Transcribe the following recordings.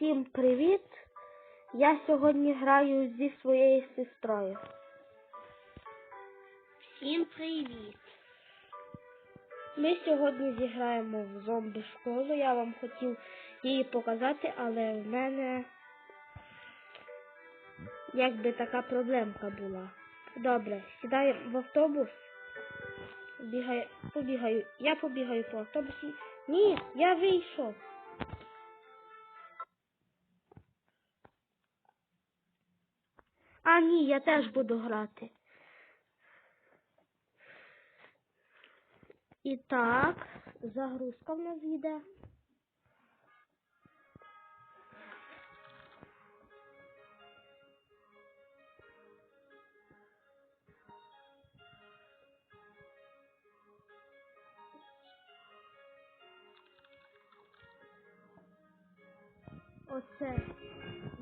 Всім привіт! Я сьогодні граю зі своєю сестрою. Всім привіт! Ми сьогодні зіграємо в зомбі школу. Я вам хотів її показати, але в мене якби така проблемка була. Добре, сідаємо в автобус. Бігаю, побігаю. Я побігаю по автобусі. Ні, я вийшов. А, ні, я теж буду грати. І так, загрузка в нас йде. Оце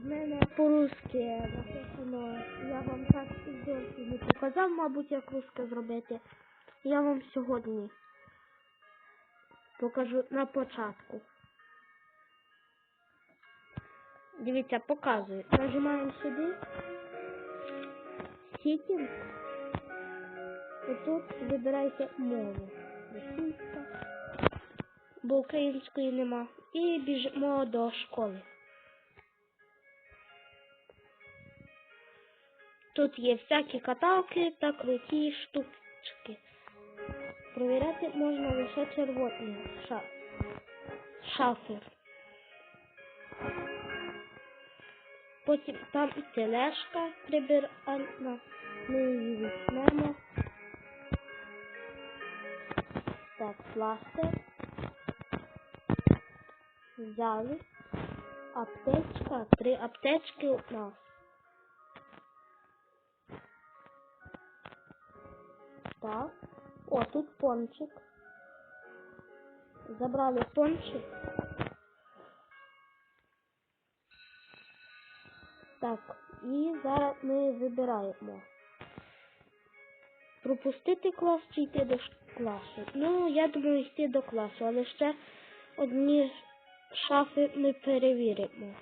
в мене по-русски написано. Я вам так і не показав, мабуть, як русське зробити. Я вам сьогодні покажу на початку. Дивіться, показую. Нажимаємо сюди. Сітінг. І тут вибирайте мову. Російська. Бо української нема. І біжимо до школи. Тут є всякі каталки та круті штучки. Провіряти можна лише червоні ша... шафи. Потім там тележка прибиральна. Ми її візьмемо. Так, пластир. Взяли. Аптечка. Три аптечки у нас. Так. О, тут пончик. Забрали пончик. Так, і зараз ми вибираємо. Пропустити клас чи йти до класу. Ну, я думаю, йти до класу, але ще одні шафи ми перевіримо.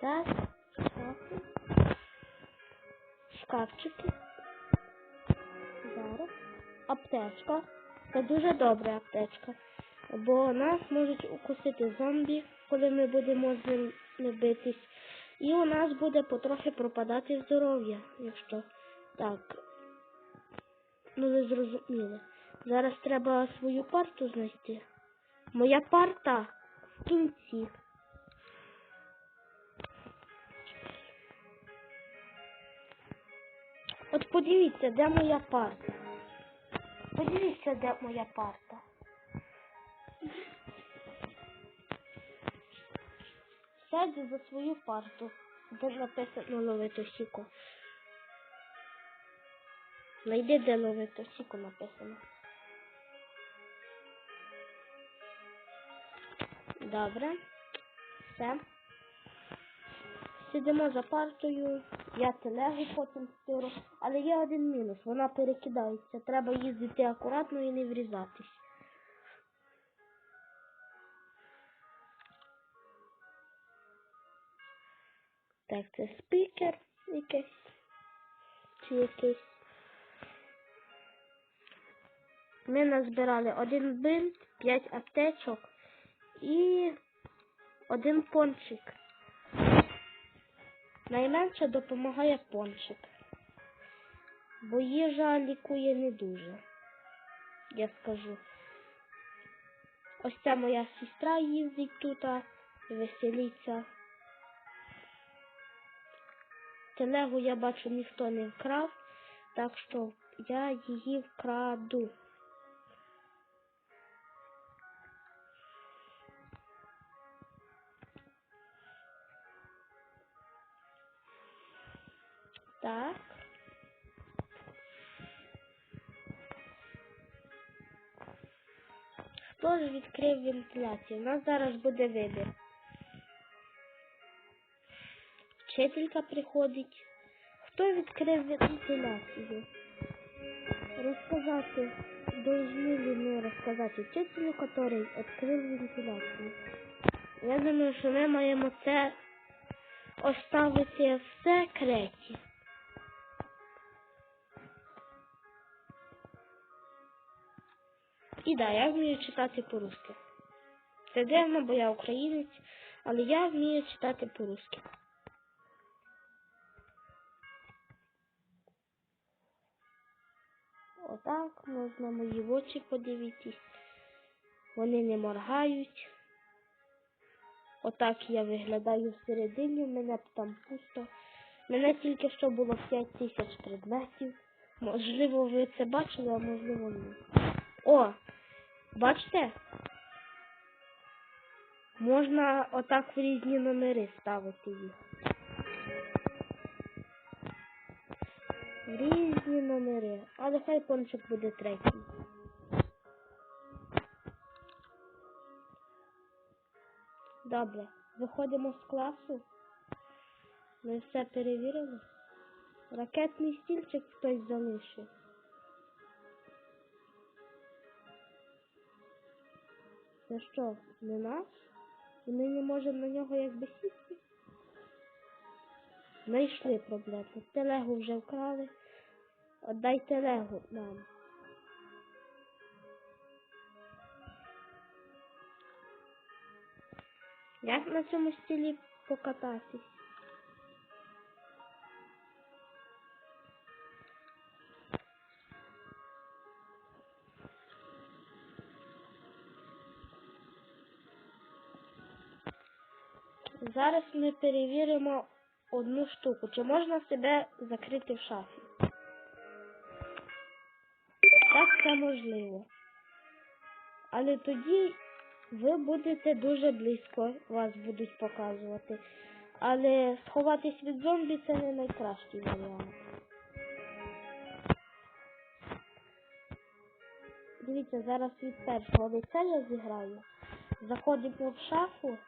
Так, шафи. Шкафчики. Аптечка. Це дуже добра аптечка. Бо нас можуть укусити зомбі, коли ми будемо з ними битись. І у нас буде потрохи пропадати здоров'я, якщо так. Ну ви зрозуміли. Зараз треба свою парту знайти. Моя парта в кінці. От подивіться, де моя парта. Подивіться, де моя парта. Сяду за свою парту, де написано ловито сіко. Найди, де ловито сіко написано. Добре. Все. Сидимо за партою, я телегу потім стиру, але є один мінус, вона перекидається. Треба їздити акуратно і не врізатись. Так, це спікер якийсь. Чи якийсь. Ми назбирали один бинт, п'ять аптечок і один пончик. Найменше допомагає пончик. Бо їжа лікує не дуже, я скажу. Ось ця моя сестра їздить тут, веселіться. Телегу я бачу ніхто не вкрав, так що я її вкраду. Так. Хто ж відкрив вентиляцію? У нас зараз буде вибір. Вчителька приходить. Хто відкрив вентиляцію? Розказати, должны ли мы рассказать учителю, который открыл вентиляцию? Я думаю, що ми маємо це оставити в секреті. І да, я вмію читати по-русски. Це дивно, бо я українець, але я вмію читати по-русски. Отак можна мої в очі подивитись. Вони не моргають. Отак я виглядаю всередині, в мене там пусто. Мене тільки що було 5 тисяч предметів. Можливо, ви це бачили, а можливо ні. О! Бачите? Можна отак в різні номери ставити. В різні номери. Але хай пончик буде третій. Добре, виходимо з класу. Ми все перевірили. Ракетний стільчик хтось залишив. Це що, не наш? І ми не можемо на нього якби сісти? Знайшли проблему. Телегу вже вкрали. Отдайте легу нам. Як на цьому стілі покататись? Зараз ми перевіримо одну штуку. Чи можна себе закрити в шафі? Так, це можливо. Але тоді ви будете дуже близько, вас будуть показувати. Але сховатись від зомбі це не найкращий варіант. Дивіться, зараз від першого лиця зіграю. Заходимо в шафу,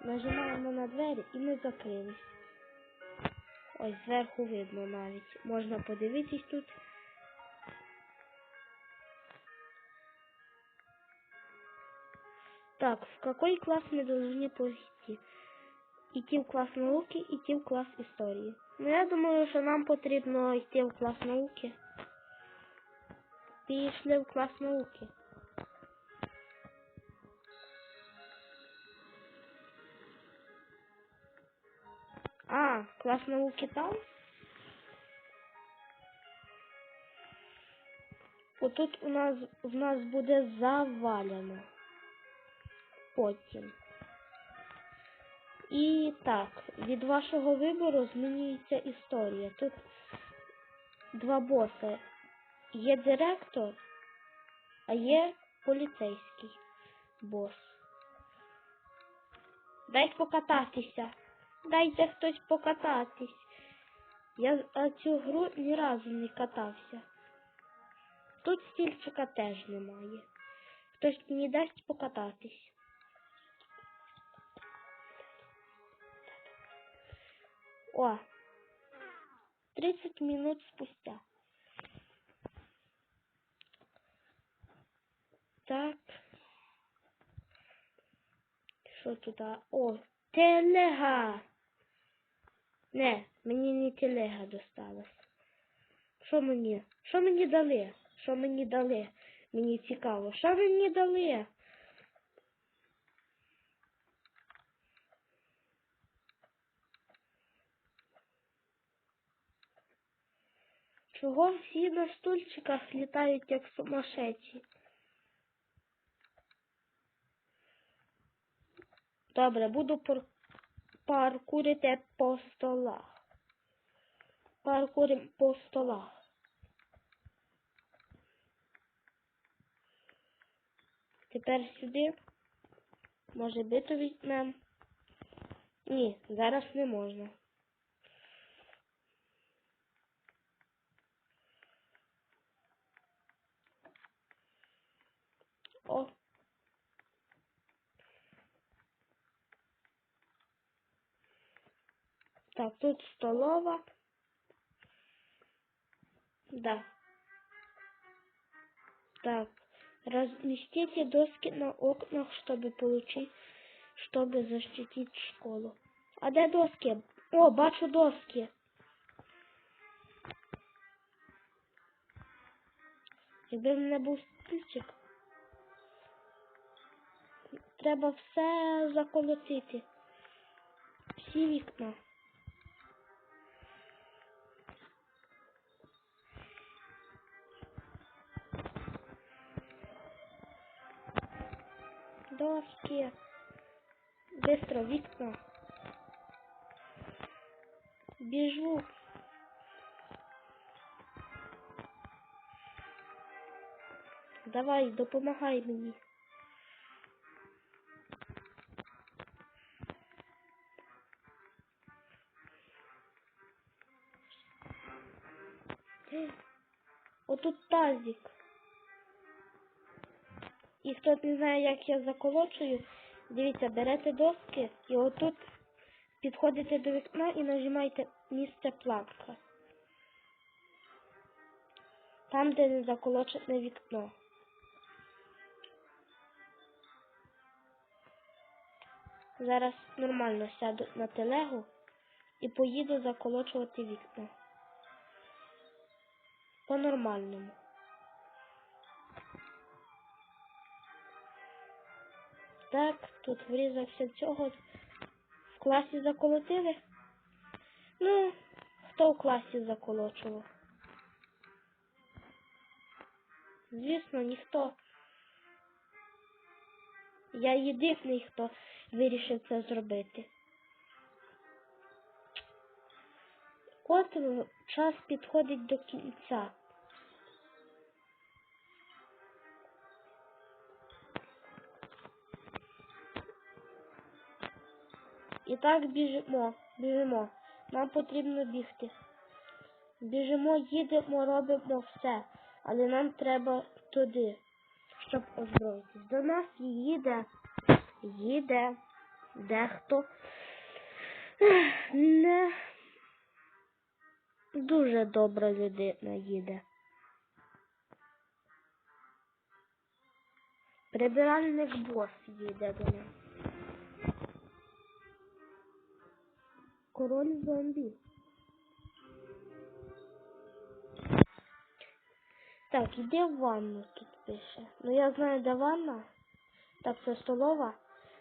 нажимаємо на двері і ми закрились. Ось зверху видно навіть. Можна подивитись тут. Так, в какой класс мы должны пойти? Іти в клас науки, іти в клас історії. Ну, я думаю, що нам потрібно йти в клас науки. Пішли в клас науки. Клас науки там? Отут у нас в нас буде завалено. Потім. І так, від вашого вибору змінюється історія. Тут два боси. Є директор, а є поліцейський бос. Дай покататися. Дайте хтось покататись. Я цю гру ні разу не катався. Тут стільчика теж немає. Хтось мені дасть покататись. О, 30 минут спустя. Так. Що тут? О, телега. Не, мені не телега досталась. Що мені? Що мені дали? Що мені дали? Мені цікаво. Що ви мені дали? Чого всі на стульчиках літають як сумасшедші? Добре, буду пар паркурити по столах. Паркурим по столах. Тепер сюди. Може биту візьмем? Ні, зараз не можна. О. Так, тут столова. Да. Так. Разместите доски на окнах, чтобы получить щоб защитити школу. А де доски? О, бачу доски. Якби в мене був стільчик. Треба все заколотити. Всі вікна. Доски. Быстро вікна. Біжу. Давай, допомагай мені. Отут тазик. І хто не знає, як я заколочую, дивіться, берете доски і отут підходите до вікна і нажимаєте місце планка. Там, де не заколочене вікно. Зараз нормально сяду на телегу і поїду заколочувати вікна. По-нормальному. Так, тут врізався цього. В класі заколотили. Ну, хто в класі заколочував? Звісно, ніхто. Я єдиний, хто вирішив це зробити. От час підходить до кінця. І так біжимо, біжимо. Нам потрібно бігти. Біжимо, їдемо, робимо все. Але нам треба туди, щоб озброїтись. До нас їде, їде дехто. Не дуже добра людина їде. Прибиральник бос їде до нас. Король зомбі. Так, іди в ванну тут пише. Ну я знаю, де ванна. Так, це столова.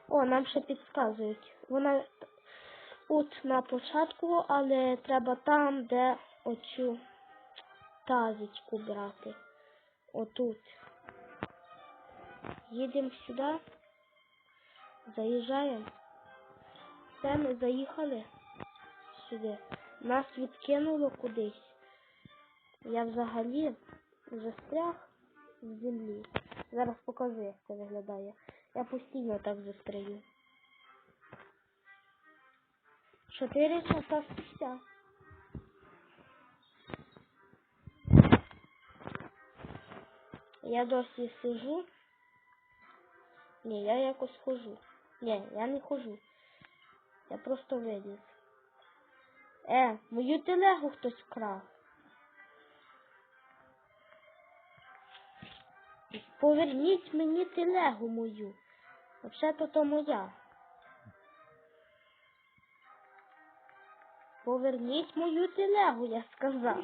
О, нам ще підказують. Вона тут на початку, але треба там, де оцю тазочку брати. Отут. Їдемо сюди. Заїжджаємо. Все, ми заїхали сюди. Нас відкинуло кудись. Я взагалі застряг в землі. Зараз покажу, як це виглядає. Я постійно так застряю. Чотири часа спустя. Я досі сижу. Ні, я якось хожу. Ні, я не хожу. Я просто виліз. Е, мою телегу хтось вкрав. Поверніть мені телегу мою. Взагалі то моя. Поверніть мою телегу, я сказав.